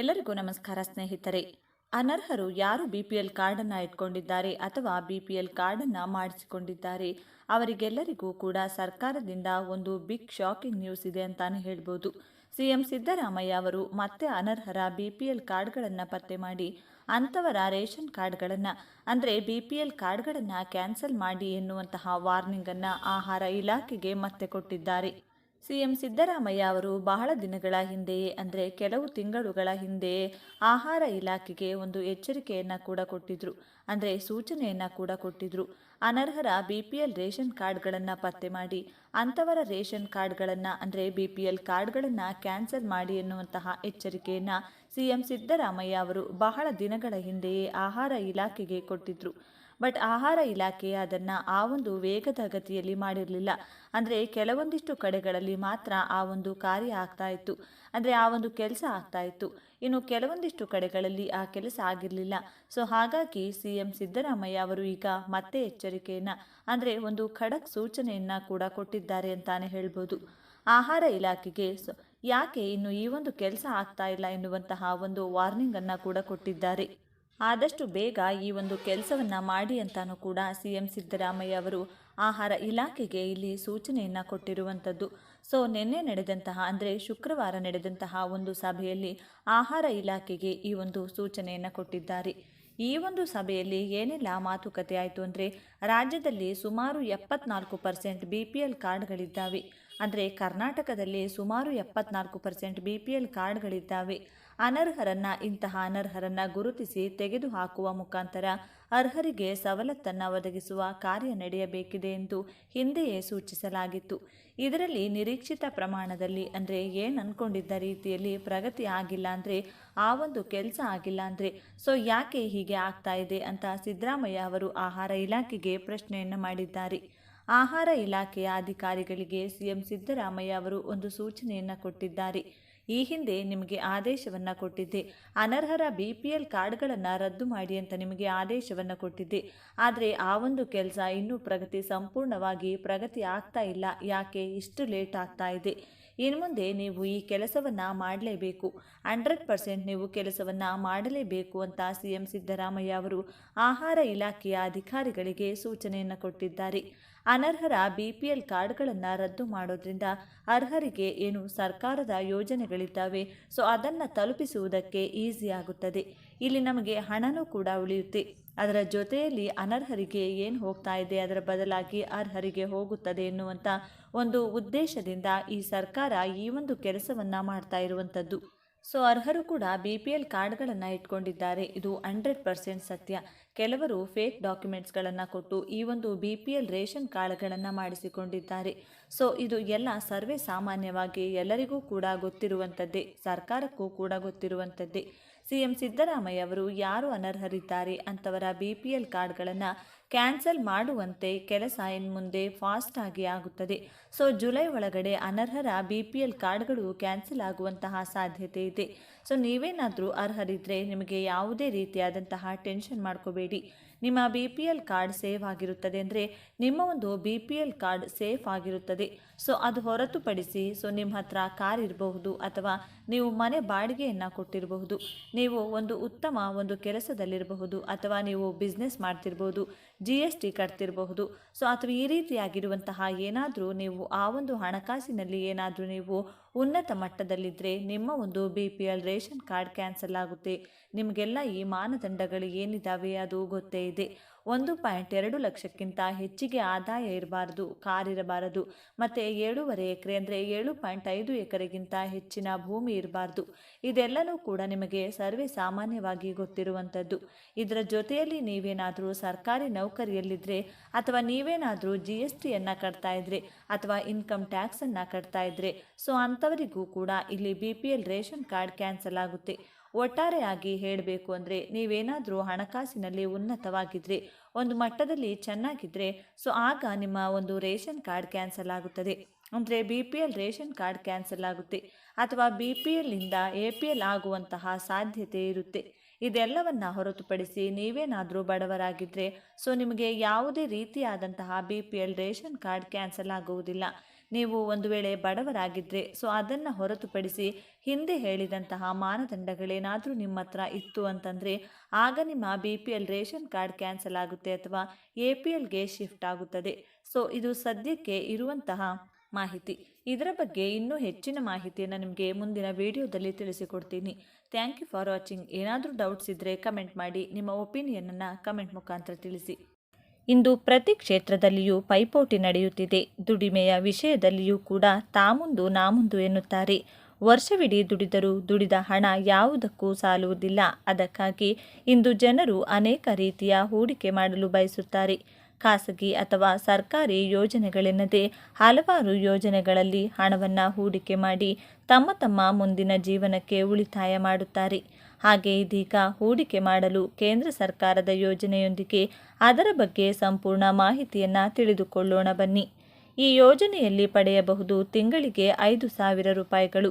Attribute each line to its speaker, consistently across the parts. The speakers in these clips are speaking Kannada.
Speaker 1: ಎಲ್ಲರಿಗೂ ನಮಸ್ಕಾರ ಸ್ನೇಹಿತರೆ. ಅನರ್ಹರು ಯಾರು ಬಿ ಪಿ ಎಲ್ ಕಾರ್ಡನ್ನು ಇಟ್ಕೊಂಡಿದ್ದಾರೆ ಅಥವಾ ಬಿ ಪಿ ಎಲ್ ಕಾರ್ಡನ್ನು ಮಾಡಿಸಿಕೊಂಡಿದ್ದಾರೆ ಅವರಿಗೆಲ್ಲರಿಗೂ ಕೂಡ ಸರ್ಕಾರದಿಂದ ಒಂದು ಬಿಗ್ ಶಾಕಿಂಗ್ ನ್ಯೂಸ್ ಇದೆ ಅಂತಾನೆ ಹೇಳ್ಬೋದು. ಸಿಎಂ ಸಿದ್ದರಾಮಯ್ಯ ಅವರು ಮತ್ತೆ ಅನರ್ಹರ ಬಿ ಪಿ ಎಲ್ ಕಾರ್ಡ್ಗಳನ್ನು ಪತ್ತೆ ಮಾಡಿ, ಅಂಥವರ ರೇಷನ್ ಕಾರ್ಡ್ಗಳನ್ನು, ಅಂದರೆ ಬಿ ಪಿ ಎಲ್ ಕಾರ್ಡ್ಗಳನ್ನು ಕ್ಯಾನ್ಸಲ್ ಮಾಡಿ ಎನ್ನುವಂತಹ ವಾರ್ನಿಂಗನ್ನು ಆಹಾರ ಇಲಾಖೆಗೆ ಮತ್ತೆ ಕೊಟ್ಟಿದ್ದಾರೆ. ಸಿಎಂ ಸಿದ್ದರಾಮಯ್ಯ ಅವರು ಬಹಳ ದಿನಗಳ ಹಿಂದೆಯೇ ಅಂದರೆ ಕೆಲವು ತಿಂಗಳುಗಳ ಹಿಂದೆಯೇ ಆಹಾರ ಇಲಾಖೆಗೆ ಒಂದು ಎಚ್ಚರಿಕೆಯನ್ನು ಕೂಡ ಕೊಟ್ಟಿದ್ರು, ಅಂದರೆ ಸೂಚನೆಯನ್ನು ಕೂಡ ಕೊಟ್ಟಿದ್ರು. ಅನರ್ಹರ ಬಿ ಪಿ ಎಲ್ ರೇಷನ್ ಕಾರ್ಡ್ಗಳನ್ನು ಪತ್ತೆ ಮಾಡಿ, ಅಂಥವರ ರೇಷನ್ ಕಾರ್ಡ್ಗಳನ್ನು, ಅಂದರೆ ಬಿ ಪಿ ಎಲ್ ಕಾರ್ಡ್ಗಳನ್ನು ಕ್ಯಾನ್ಸಲ್ ಮಾಡಿ ಎನ್ನುವಂತಹ ಎಚ್ಚರಿಕೆಯನ್ನು ಸಿಎಂ ಸಿದ್ದರಾಮಯ್ಯ ಅವರು ಬಹಳ ದಿನಗಳ ಹಿಂದೆಯೇ ಆಹಾರ ಇಲಾಖೆಗೆ ಕೊಟ್ಟಿದ್ರು. ಬಟ್ ಆಹಾರ ಇಲಾಖೆ ಅದನ್ನು ಆ ಒಂದು ವೇಗದ ಗತಿಯಲ್ಲಿ ಮಾಡಿರಲಿಲ್ಲ. ಅಂದರೆ ಕೆಲವೊಂದಿಷ್ಟು ಕಡೆಗಳಲ್ಲಿ ಮಾತ್ರ ಆ ಒಂದು ಕಾರ್ಯ ಆಗ್ತಾ ಇತ್ತು. ಅಂದರೆ ಆ ಒಂದು ಕೆಲಸ ಆಗ್ತಾ ಇತ್ತು. ಇನ್ನು ಕೆಲವೊಂದಿಷ್ಟು ಕಡೆಗಳಲ್ಲಿ ಆ ಕೆಲಸ ಆಗಿರಲಿಲ್ಲ. ಸೊ ಹಾಗಾಗಿ ಸಿ ಎಂ ಸಿದ್ದರಾಮಯ್ಯ ಅವರು ಈಗ ಮತ್ತೆ ಎಚ್ಚರಿಕೆಯನ್ನು, ಅಂದರೆ ಒಂದು ಖಡಕ್ ಸೂಚನೆಯನ್ನು ಕೂಡ ಕೊಟ್ಟಿದ್ದಾರೆ ಅಂತಾನೆ ಹೇಳ್ಬೋದು. ಆಹಾರ ಇಲಾಖೆಗೆ ಯಾಕೆ ಇನ್ನು ಈ ಒಂದು ಕೆಲಸ ಆಗ್ತಾ ಇಲ್ಲ ಎನ್ನುವಂತಹ ಒಂದು ವಾರ್ನಿಂಗನ್ನು ಕೂಡ ಕೊಟ್ಟಿದ್ದಾರೆ. ಆದಷ್ಟು ಬೇಗ ಈ ಒಂದು ಕೆಲಸವನ್ನು ಮಾಡಿ ಅಂತಾನೂ ಕೂಡ ಸಿ ಎಂ ಸಿದ್ದರಾಮಯ್ಯ ಅವರು ಆಹಾರ ಇಲಾಖೆಗೆ ಇಲ್ಲಿ ಸೂಚನೆಯನ್ನು ಕೊಟ್ಟಿರುವಂಥದ್ದು. ಸೊ, ನಿನ್ನೆ ನಡೆದಂತಹ, ಅಂದರೆ ಶುಕ್ರವಾರ ನಡೆದಂತಹ ಒಂದು ಸಭೆಯಲ್ಲಿ ಆಹಾರ ಇಲಾಖೆಗೆ ಈ ಒಂದು ಸೂಚನೆಯನ್ನು ಕೊಟ್ಟಿದ್ದಾರೆ. ಈ ಒಂದು ಸಭೆಯಲ್ಲಿ ಏನೆಲ್ಲ ಮಾತುಕತೆ ಆಯಿತು ಅಂದರೆ, ರಾಜ್ಯದಲ್ಲಿ ಸುಮಾರು ಎಪ್ಪತ್ನಾಲ್ಕು ಪರ್ಸೆಂಟ್ ಬಿ ಪಿ ಎಲ್ ಕಾರ್ಡ್ಗಳಿದ್ದಾವೆ. ಅಂದರೆ, ಕರ್ನಾಟಕದಲ್ಲಿ ಸುಮಾರು ಎಪ್ಪತ್ನಾಲ್ಕು ಪರ್ಸೆಂಟ್ ಬಿ ಪಿ ಎಲ್ ಕಾರ್ಡ್ಗಳಿದ್ದಾವೆ. ಅನರ್ಹರನ್ನ, ಇಂತಹ ಅನರ್ಹರನ್ನ ಗುರುತಿಸಿ ತೆಗೆದುಹಾಕುವ ಮುಖಾಂತರ ಅರ್ಹರಿಗೆ ಸವಲತ್ತನ್ನು ಒದಗಿಸುವ ಕಾರ್ಯ ನಡೆಯಬೇಕಿದೆ ಎಂದು ಹಿಂದೆಯೇ ಸೂಚಿಸಲಾಗಿತ್ತು. ಇದರಲ್ಲಿ ನಿರೀಕ್ಷಿತ ಪ್ರಮಾಣದಲ್ಲಿ ಅಂದರೆ ಏನು ಅಂದ್ಕೊಂಡಿದ್ದ ರೀತಿಯಲ್ಲಿ ಪ್ರಗತಿ ಆಗಿಲ್ಲ ಅಂದರೆ, ಆ ಒಂದು ಕೆಲಸ ಆಗಿಲ್ಲ ಅಂದರೆ, ಸೊ ಯಾಕೆ ಹೀಗೆ ಆಗ್ತಾ ಇದೆ ಅಂತ ಸಿದ್ದರಾಮಯ್ಯ ಅವರು ಆಹಾರ ಇಲಾಖೆಗೆ ಪ್ರಶ್ನೆಯನ್ನು ಮಾಡಿದ್ದಾರೆ. ಆಹಾರ ಇಲಾಖೆಯ ಅಧಿಕಾರಿಗಳಿಗೆ ಸಿಎಂ ಸಿದ್ದರಾಮಯ್ಯ ಅವರು ಒಂದು ಸೂಚನೆಯನ್ನು ಕೊಟ್ಟಿದ್ದಾರೆ. ಈ ಹಿಂದೆ ನಿಮಗೆ ಆದೇಶವನ್ನು ಕೊಟ್ಟಿದ್ದೆ. ಅನರ್ಹರ ಬಿ ಪಿ ಎಲ್ ಕಾರ್ಡ್ಗಳನ್ನು ರದ್ದು ಮಾಡಿ ಅಂತ ನಿಮಗೆ ಆದೇಶವನ್ನು ಕೊಟ್ಟಿದ್ದೆ. ಆದರೆ ಆ ಒಂದು ಕೆಲಸ ಇನ್ನೂ ಪ್ರಗತಿ ಸಂಪೂರ್ಣವಾಗಿ ಪ್ರಗತಿ ಆಗ್ತಾ ಇಲ್ಲ. ಯಾಕೆ? ಇಷ್ಟು ಲೇಟ್ ಆಗ್ತಾ ಇದೆ. ಇನ್ನು ಮುಂದೆ ನೀವು ಈ ಕೆಲಸವನ್ನು ಮಾಡಲೇಬೇಕು. ಹಂಡ್ರೆಡ್ ಪರ್ಸೆಂಟ್ ನೀವು ಕೆಲಸವನ್ನು ಮಾಡಲೇಬೇಕು ಅಂತ ಸಿ ಎಂ ಸಿದ್ದರಾಮಯ್ಯ ಅವರು ಆಹಾರ ಇಲಾಖೆಯ ಅಧಿಕಾರಿಗಳಿಗೆ ಸೂಚನೆಯನ್ನು ಕೊಟ್ಟಿದ್ದಾರೆ. ಅನರ್ಹರ ಬಿ ಪಿ ಎಲ್ ಕಾರ್ಡ್ಗಳನ್ನು ರದ್ದು ಮಾಡೋದ್ರಿಂದ ಅರ್ಹರಿಗೆ ಏನು ಸರ್ಕಾರದ ಯೋಜನೆಗಳಿದ್ದಾವೆ, ಸೊ ಅದನ್ನು ತಲುಪಿಸುವುದಕ್ಕೆ ಈಸಿ ಆಗುತ್ತದೆ. ಇಲ್ಲಿ ನಮಗೆ ಹಣನೂ ಕೂಡ ಉಳಿಯುತ್ತೆ. ಅದರ ಜೊತೆಯಲ್ಲಿ ಅನರ್ಹರಿಗೆ ಏನು ಹೋಗ್ತಾ ಇದೆ, ಅದರ ಬದಲಾಗಿ ಅರ್ಹರಿಗೆ ಹೋಗುತ್ತದೆ ಎನ್ನುವಂಥ ಒಂದು ಉದ್ದೇಶದಿಂದ ಈ ಸರ್ಕಾರ ಈ ಒಂದು ಕೆಲಸವನ್ನು ಮಾಡ್ತಾ ಇರುವಂಥದ್ದು. ಸೊ, ಅರ್ಹರು ಕೂಡ ಬಿ ಪಿ ಎಲ್ ಕಾರ್ಡ್ಗಳನ್ನು ಇಟ್ಕೊಂಡಿದ್ದಾರೆ. ಇದು ಹಂಡ್ರೆಡ್ ಪರ್ಸೆಂಟ್ ಸತ್ಯ. ಕೆಲವರು ಫೇಕ್ ಡಾಕ್ಯುಮೆಂಟ್ಸ್ಗಳನ್ನು ಕೊಟ್ಟು ಈ ಒಂದು ಬಿ ಪಿ ಎಲ್ ರೇಷನ್ ಕಾರ್ಡ್ಗಳನ್ನು ಮಾಡಿಸಿಕೊಂಡಿದ್ದಾರೆ. ಸೊ, ಇದು ಎಲ್ಲ ಸರ್ವೇ ಸಾಮಾನ್ಯವಾಗಿ ಎಲ್ಲರಿಗೂ ಕೂಡ ಗೊತ್ತಿರುವಂಥದ್ದೇ, ಸರ್ಕಾರಕ್ಕೂ ಕೂಡ ಗೊತ್ತಿರುವಂಥದ್ದೇ. ಸಿ ಎಂ ಸಿದ್ದರಾಮಯ್ಯ ಅವರು ಯಾರು ಅನರ್ಹರಿದ್ದಾರೆ ಅಂಥವರ ಬಿ ಪಿ ಎಲ್ ಕಾರ್ಡ್ಗಳನ್ನು ಕ್ಯಾನ್ಸಲ್ ಮಾಡುವಂತೆ ಕೆಲಸ ಇನ್ಮುಂದೆ ಫಾಸ್ಟ್ ಆಗಿ ಆಗುತ್ತದೆ. ಸೊ, ಜುಲೈ ಒಳಗಡೆ ಅನರ್ಹರ ಬಿ ಪಿ ಎಲ್ ಕಾರ್ಡ್ಗಳು ಕ್ಯಾನ್ಸಲ್ ಆಗುವಂತಹ ಸಾಧ್ಯತೆ ಇದೆ. ಸೊ, ನೀವೇನಾದರೂ ಅರ್ಹರಿದ್ದರೆ ನಿಮಗೆ ಯಾವುದೇ ರೀತಿಯಾದಂತಹ ಟೆನ್ಷನ್ ಮಾಡ್ಕೋಬೇಡಿ. ನಿಮ್ಮ B P L card save ಆಗಿರುತ್ತದೆ ಅಂದರೆ ನಿಮ್ಮ ಒಂದು B P L card safe ಆಗಿರುತ್ತದೆ. ಸೊ, ಅದು ಹೊರತುಪಡಿಸಿ ಸೊ, ನಿಮ್ಮ ಹತ್ರ ಕಾರ್ ಇರಬಹುದು ಅಥವಾ ನೀವು ಮನೆ ಬಾಡಿಗೆಯನ್ನು ಕೊಟ್ಟಿರಬಹುದು. ನೀವು ಒಂದು ಉತ್ತಮ ಒಂದು ಕೆಲಸದಲ್ಲಿರಬಹುದು ಅಥವಾ ನೀವು ಬಿಸ್ನೆಸ್ ಮಾಡ್ತಿರ್ಬೋದು. ಜಿ ಎಸ್ ಟಿ ಕಟ್ತಿರಬಹುದು. ಸೊ ಅಥವಾ ಈ ರೀತಿಯಾಗಿರುವಂತಹ ಏನಾದರೂ ನೀವು ಆ ಒಂದು ಹಣಕಾಸಿನಲ್ಲಿ ಏನಾದರೂ ನೀವು ಉನ್ನತ ಮಟ್ಟದಲ್ಲಿದ್ದರೆ ನಿಮ್ಮ ಒಂದು B P L ration card cancel ಆಗುತ್ತೆ. ನಿಮಗೆಲ್ಲ ಈ ಮಾನದಂಡಗಳು ಏನಿದ್ದಾವೆ ಅದು ಗೊತ್ತೇ ಇದೆ. ಒಂದು ಪಾಯಿಂಟ್ ಎರಡು ಲಕ್ಷಕ್ಕಿಂತ ಹೆಚ್ಚಿಗೆ ಆದಾಯ ಇರಬಾರದು ಕಾರ್ ಇರಬಾರದು ಮತ್ತು ಏಳೂವರೆ ಎಕರೆ ಅಂದರೆ ಏಳು ಪಾಯಿಂಟ್ ಐದು ಎಕರೆಗಿಂತ ಹೆಚ್ಚಿನ ಭೂಮಿ ಇರಬಾರ್ದು. ಇದೆಲ್ಲನೂ ಕೂಡ ನಿಮಗೆ ಸರ್ವೆ ಸಾಮಾನ್ಯವಾಗಿ ಗೊತ್ತಿರುವಂಥದ್ದು. ಇದರ ಜೊತೆಯಲ್ಲಿ ನೀವೇನಾದರೂ ಸರ್ಕಾರಿ ನೌಕರಿಯಲ್ಲಿದ್ದರೆ ಅಥವಾ ನೀವೇನಾದರೂ ಜಿ ಎಸ್ ಟಿಯನ್ನು ಕಟ್ತಾ ಇದ್ರೆ ಅಥವಾ ಇನ್ಕಮ್ ಟ್ಯಾಕ್ಸನ್ನು ಕಟ್ತಾ ಇದ್ರೆ, ಸೊ ಅಂಥವರಿಗೂ ಕೂಡ ಇಲ್ಲಿ B P L ration card cancel ಆಗುತ್ತೆ. ಒಟ್ಟಾರೆಯಾಗಿ ಹೇಳಬೇಕು ಅಂದರೆ ನೀವೇನಾದರೂ ಹಣಕಾಸಿನಲ್ಲಿ ಉನ್ನತವಾಗಿದ್ದರೆ ಒಂದು ಮಟ್ಟದಲ್ಲಿ ಚೆನ್ನಾಗಿದ್ದರೆ ಸೊ ಆಗ ನಿಮ್ಮ ಒಂದು ರೇಷನ್ ಕಾರ್ಡ್ ಕ್ಯಾನ್ಸಲ್ ಆಗುತ್ತದೆ. ಅಂದರೆ B P L ration card cancel ಆಗುತ್ತೆ. ಅಥವಾ ಬಿ ಪಿ ಎಲ್ನಿಂದ ಎ ಪಿ ಎಲ್ ಆಗುವಂತಹ ಸಾಧ್ಯತೆ ಇರುತ್ತೆ. ಇದೆಲ್ಲವನ್ನ ಹೊರತುಪಡಿಸಿ ನೀವೇನಾದರೂ ಬಡವರಾಗಿದ್ದರೆ ಸೊ ನಿಮಗೆ ಯಾವುದೇ ರೀತಿಯಾದಂತಹ B P L ration card cancel ಆಗುವುದಿಲ್ಲ. ನೀವು ಒಂದು ವೇಳೆ ಬಡವರಾಗಿದ್ದರೆ ಸೊ ಅದನ್ನು ಹೊರತುಪಡಿಸಿ ಹಿಂದೆ ಹೇಳಿದಂತಹ ಮಾನದಂಡಗಳೇನಾದರೂ ನಿಮ್ಮ ಹತ್ರ ಇತ್ತು ಅಂತಂದರೆ, ಆಗ ನಿಮ್ಮ B P L ration card cancel ಆಗುತ್ತೆ ಅಥವಾ ಎ ಪಿ ಎಲ್ಗೆ ಶಿಫ್ಟ್ ಆಗುತ್ತದೆ. ಸೊ ಇದು ಸದ್ಯಕ್ಕೆ ಇರುವಂತಹ ಮಾಹಿತಿ. ಇದರ ಬಗ್ಗೆ ಇನ್ನೂ ಹೆಚ್ಚಿನ ಮಾಹಿತಿಯನ್ನು ನಿಮಗೆ ಮುಂದಿನ ವಿಡಿಯೋದಲ್ಲಿ ತಿಳಿಸಿಕೊಡ್ತೀನಿ. ಥ್ಯಾಂಕ್ ಯು ಫಾರ್ ವಾಚಿಂಗ್ ಏನಾದರೂ ಡೌಟ್ಸ್ ಇದ್ದರೆ ಕಮೆಂಟ್ ಮಾಡಿ. ನಿಮ್ಮ ಒಪಿನಿಯನನ್ನು ಕಮೆಂಟ್ ಮುಖಾಂತರ ತಿಳಿಸಿ. ಇಂದು ಪ್ರತಿ ಕ್ಷೇತ್ರದಲ್ಲಿಯೂ ಪೈಪೋಟಿ ನಡೆಯುತ್ತಿದೆ. ದುಡಿಮೆಯ ವಿಷಯದಲ್ಲಿಯೂ ಕೂಡ ತಾಮುಂದು ನಾಮುಂದು ಎನ್ನುತ್ತಾರೆ. ವರ್ಷವಿಡೀ ದುಡಿದರೂ ದುಡಿದ ಹಣ ಯಾವುದಕ್ಕೂ ಸಾಲುವುದಿಲ್ಲ. ಅದಕ್ಕಾಗಿ ಇಂದು ಜನರು ಅನೇಕ ರೀತಿಯ ಹೂಡಿಕೆ ಮಾಡಲು ಬಯಸುತ್ತಾರೆ. ಖಾಸಗಿ ಅಥವಾ ಸರ್ಕಾರಿ ಯೋಜನೆಗಳೆನ್ನದೇ ಹಲವಾರು ಯೋಜನೆಗಳಲ್ಲಿ ಹಣವನ್ನು ಹೂಡಿಕೆ ಮಾಡಿ ತಮ್ಮ ತಮ್ಮ ಮುಂದಿನ ಜೀವನಕ್ಕೆ ಉಳಿತಾಯ ಮಾಡುತ್ತಾರೆ. ಹಾಗೆ ಇದೀಗ ಹೂಡಿಕೆ ಮಾಡಲು ಕೇಂದ್ರ ಸರ್ಕಾರದ ಯೋಜನೆಯೊಂದಿಗೆ ಅದರ ಬಗ್ಗೆ ಸಂಪೂರ್ಣ ಮಾಹಿತಿಯನ್ನು ತಿಳಿದುಕೊಳ್ಳೋಣ ಬನ್ನಿ. ಈ ಯೋಜನೆಯಲ್ಲಿ ಪಡೆಯಬಹುದು ತಿಂಗಳಿಗೆ ಐದು ಸಾವಿರ ರೂಪಾಯಿಗಳು.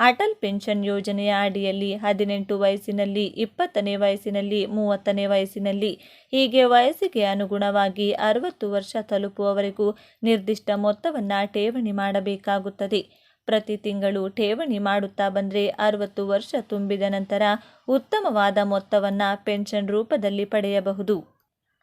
Speaker 1: ಅಟಲ್ ಪೆನ್ಷನ್ ಯೋಜನೆಯ ಅಡಿಯಲ್ಲಿ ಹದಿನೆಂಟು ವಯಸ್ಸಿನಲ್ಲಿ, ಇಪ್ಪತ್ತನೇ ವಯಸ್ಸಿನಲ್ಲಿ, ಮೂವತ್ತನೇ ವಯಸ್ಸಿನಲ್ಲಿ. ಹೀಗೆ ವಯಸ್ಸಿಗೆ ಅನುಗುಣವಾಗಿ ಅರವತ್ತು ವರ್ಷ ತಲುಪುವವರೆಗೂ ನಿರ್ದಿಷ್ಟ ಮೊತ್ತವನ್ನು ಠೇವಣಿ ಮಾಡಬೇಕಾಗುತ್ತದೆ. ಪ್ರತಿ ತಿಂಗಳು ಠೇವಣಿ ಮಾಡುತ್ತಾ ಬಂದರೆ ಅರವತ್ತು ವರ್ಷ ತುಂಬಿದ ನಂತರ ಉತ್ತಮವಾದ ಮೊತ್ತವನ್ನು ಪೆನ್ಷನ್ ರೂಪದಲ್ಲಿ ಪಡೆಯಬಹುದು.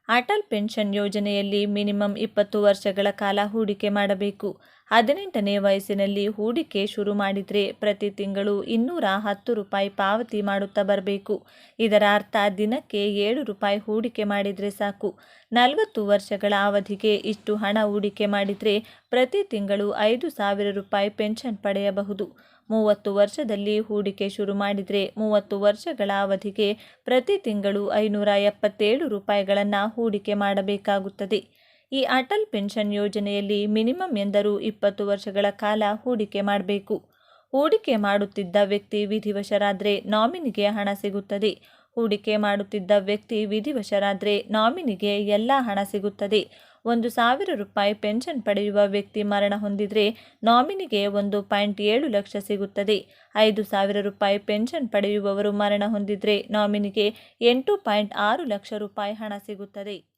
Speaker 1: ಅಟಲ್ ಪೆನ್ಷನ್ ಯೋಜನೆಯಲ್ಲಿ ಮಿನಿಮಮ್ ಇಪ್ಪತ್ತು ವರ್ಷಗಳ ಕಾಲ ಹೂಡಿಕೆ ಮಾಡಬೇಕು. ಹದಿನೆಂಟನೇ ವಯಸ್ಸಿನಲ್ಲಿ ಹೂಡಿಕೆ ಶುರು ಮಾಡಿದರೆ ಪ್ರತಿ ತಿಂಗಳು ಇನ್ನೂರ ಹತ್ತು ರೂಪಾಯಿ ಪಾವತಿ ಮಾಡುತ್ತಾ ಬರಬೇಕು. ಇದರ ಅರ್ಥ ದಿನಕ್ಕೆ ಏಳು ರೂಪಾಯಿ ಹೂಡಿಕೆ ಮಾಡಿದರೆ ಸಾಕು. ನಲವತ್ತು ವರ್ಷಗಳ ಅವಧಿಗೆ ಇಷ್ಟು ಹಣ ಹೂಡಿಕೆ ಮಾಡಿದರೆ ಪ್ರತಿ ತಿಂಗಳು ಐದು ಸಾವಿರ ರೂಪಾಯಿ ಪೆನ್ಷನ್ ಪಡೆಯಬಹುದು. ಮೂವತ್ತು ವರ್ಷದಲ್ಲಿ ಹೂಡಿಕೆ ಶುರು ಮಾಡಿದರೆ ಮೂವತ್ತು ವರ್ಷಗಳ ಅವಧಿಗೆ ಪ್ರತಿ ತಿಂಗಳು ಐನೂರ ಎಪ್ಪತ್ತೇಳು ರೂಪಾಯಿಗಳನ್ನು ಹೂಡಿಕೆ ಮಾಡಬೇಕಾಗುತ್ತದೆ. ಈ ಅಟಲ್ ಪೆನ್ಷನ್ ಯೋಜನೆಯಲ್ಲಿ ಮಿನಿಮಮ್ ಎಂದರೂ ಇಪ್ಪತ್ತು ವರ್ಷಗಳ ಕಾಲ ಹೂಡಿಕೆ ಮಾಡಬೇಕು. ಹೂಡಿಕೆ ಮಾಡುತ್ತಿದ್ದ ವ್ಯಕ್ತಿ ವಿಧಿವಶರಾದರೆ ನಾಮಿನಿಗೆ ಹಣ ಸಿಗುತ್ತದೆ. ಹೂಡಿಕೆ ಮಾಡುತ್ತಿದ್ದ ವ್ಯಕ್ತಿ ವಿಧಿವಶರಾದರೆ ನಾಮಿನಿಗೆ ಎಲ್ಲ ಹಣ ಸಿಗುತ್ತದೆ. ಒಂದು ಸಾವಿರ ರೂಪಾಯಿ ಪೆನ್ಷನ್ ಪಡೆಯುವ ವ್ಯಕ್ತಿ ಮರಣ ಹೊಂದಿದರೆ ನಾಮಿನಿಗೆ ಒಂದು ಪಾಯಿಂಟ್ ಏಳು ಲಕ್ಷ ಸಿಗುತ್ತದೆ. ಐದು ಸಾವಿರ ರೂಪಾಯಿ ಪೆನ್ಷನ್ ಪಡೆಯುವವರು ಮರಣ ಹೊಂದಿದರೆ ನಾಮಿನಿಗೆ ಎಂಟು ಪಾಯಿಂಟ್ ಆರು ಲಕ್ಷ ರೂಪಾಯಿ ಹಣ ಸಿಗುತ್ತದೆ.